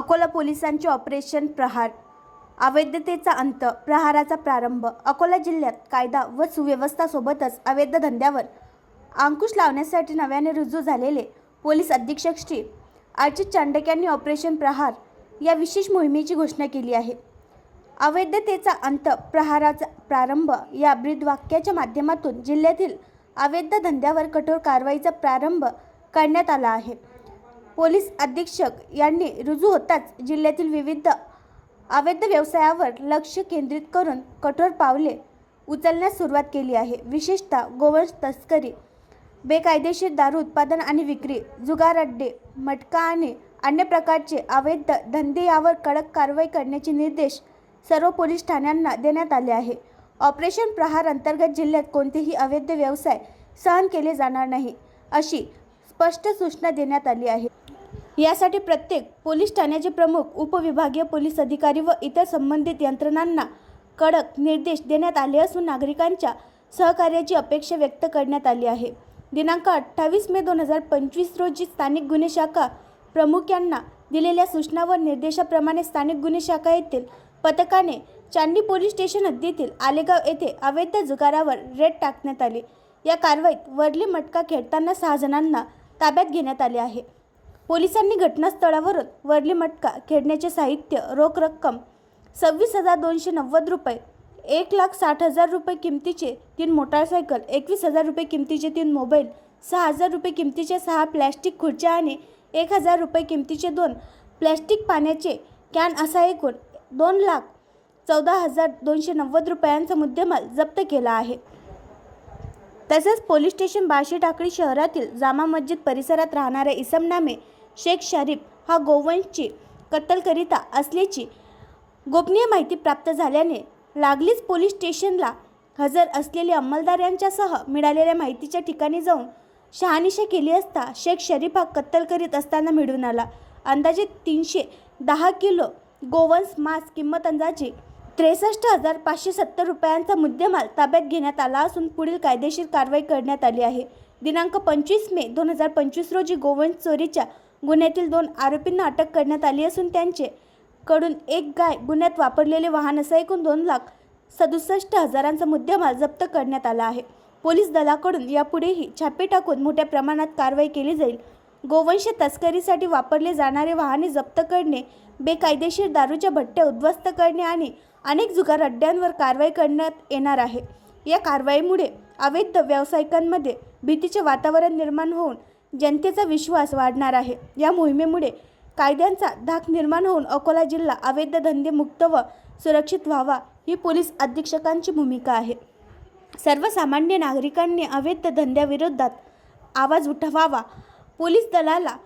अकोला पोलिसांचे ऑपरेशन प्रहार. अवैधतेचा अंत प्रहाराचा प्रारंभ. अकोला जिल्ह्यात कायदा व सुव्यवस्थासोबतच अवैध धंद्यावर अंकुश लावण्यासाठी नव्याने रुजू झालेले पोलीस अधीक्षक श्री अर्चित चांडक यांनी ऑपरेशन प्रहार या विशेष मोहिमेची घोषणा केली आहे. अवैधतेचा अंत प्रहाराचा प्रारंभ या ब्रीदवाक्याच्या माध्यमातून जिल्ह्यातील अवैध धंद्यावर कठोर कारवाईचा प्रारंभ करण्यात आला आहे. पोलीस अधीक्षक यांनी रुजू होताच जिल्ह्यातील विविध अवैध व्यवसायावर लक्ष केंद्रित करून कठोर पावले उचलण्यास सुरुवात केली आहे. विशेषतः गोवंश तस्करी बेकायदेशीर दारू उत्पादन आणि विक्री जुगार अड्डे मटका आणि अन्य प्रकारचे अवैध धंदे यावर कडक कारवाई करण्याचे निर्देश सर्व पोलीस ठाण्यांना देण्यात आले आहे. ऑपरेशन प्रहार अंतर्गत जिल्ह्यात कोणतेही अवैध व्यवसाय सहन केले जाणार नाही अशी स्पष्ट सूचना देण्यात आली आहे. यासाठी प्रत्येक पोलीस ठाण्याचे प्रमुख उपविभागीय पोलीस अधिकारी व इतर संबंधित यंत्रणांना कडक निर्देश देण्यात आले असून नागरिकांच्या सहकार्याची अपेक्षा व्यक्त करण्यात आली आहे. दिनांक अठ्ठावीस मे दोन हजार पंचवीस रोजी स्थानिक गुन्हे शाखा प्रमुख यांना दिलेल्या सूचना व निर्देशाप्रमाणे स्थानिक गुन्हे शाखा येथील पथकाने चांदी पोलीस स्टेशन हद्दीतील आलेगाव येथे अवैध जुगारावर रेड टाकण्यात आले. या कारवाईत वरली मटका खेळताना सहा जणांना ताब्यात घेण्यात आले आहे. पोलिसांनी घटनास्थळावरून वरली मटका खेळण्याचे साहित्य रोख रक्कम सव्वीस हजार दोनशे नव्वद रुपये एक लाख साठ हजार रुपये किमतीचे तीन मोटारसायकल एकवीस हजार रुपये किमतीचे तीन मोबाईल सहा हजार रुपये किमतीचे सहा प्लॅस्टिक खुर्च्या आणि एक हजार रुपये किमतीचे दोन प्लॅस्टिक पाण्याचे कॅन असा एकूण दोन लाख चौदा हजार दोनशे नव्वद रुपयांचा मुद्देमाल जप्त केला आहे. तसेच पोलीस स्टेशन बाशी टाकळी शहरातील जामा मस्जिद परिसरात राहणाऱ्या इसम नामे शेख शरीफ हा गोवंशची कत्तलकरिता असल्याची गोपनीय माहिती प्राप्त झाल्याने लागलीच पोलीस स्टेशनला हजर असलेले अंमलदार यांच्यासह मिळालेल्या माहितीच्या ठिकाणी जाऊन शहानिशा केली असता शेख शरीफ हा कत्तल करीत असताना मिळून आला. अंदाजे तीनशे दहा किलो गोवंश मांस किंमत अंदाजे त्रेसष्ट हजार पाचशे सत्तर रुपयांचा मुद्देमाल ताब्यात घेण्यात आला असून पुढील कायदेशीर कारवाई करण्यात आली आहे. दिनांक पंचवीस मे दोन हजार पंचवीस रोजी गोवंश चोरीच्या गुन्ह्यातील दोन आरोपींना अटक करण्यात आली असून त्यांचे कडून एक गाय गुन्ह्यात वापरलेले वाहन असं एकूण दोन लाख सदुसष्ट हजारांचा मुद्देमाल जप्त करण्यात आला आहे. पोलीस दलाकडून यापुढेही छापे टाकून मोठ्या प्रमाणात कारवाई केली जाईल. गोवंश तस्करीसाठी वापरले जाणारे वाहने जप्त करणे बेकायदेशीर दारूच्या भट्ट्या उद्ध्वस्त करणे आणि अनेक जुगार अड्ड्यांवर कारवाई करण्यात येणार आहे. या कारवाईमुळे अवैध व्यावसायिकांमध्ये भीतीचे वातावरण निर्माण होऊन जनतेचा विश्वास वाढणार आहे. या मोहिमेमुळे कायद्यांचा धाक निर्माण होऊन अकोला जिल्हा अवैध धंदे मुक्त व सुरक्षित व्हावा ही पोलीस अधीक्षकांची भूमिका आहे. सर्वसामान्य नागरिकांनी अवैध धंद्याविरोधात आवाज उठवावा. पोलीस दलाला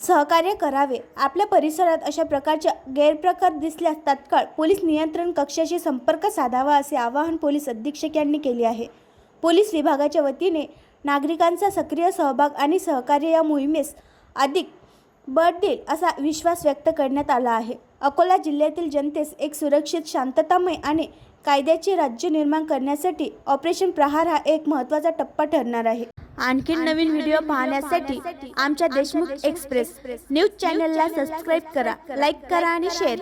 सहकार्य करावे. आपल्या परिसरात अशा प्रकारचे गैरप्रकार दिसल्यास तात्काळ पोलीस नियंत्रण कक्षाशी संपर्क साधावा असे आवाहन पोलीस अधीक्षक यांनी केले आहे. पोलीस विभागाच्या वतीने नागरिकांचा सक्रिय सहभाग आणि सहकार्य या मोहिमेस अधिक बळ देईल असा विश्वास व्यक्त करण्यात आला आहे. अकोला जिल्ह्यातील जनतेस एक सुरक्षित शांततामय आणि कायद्याचे राज्य निर्माण करण्यासाठी ऑपरेशन प्रहार हा एक महत्त्वाचा टप्पा ठरणार आहे. आणखी नवीन व्हिडिओ पाहण्यासाठी आमच्या देशमुख एक्सप्रेस न्यूज चॅनलला सबस्क्राईब करा लाईक करा आणि शेअर करा.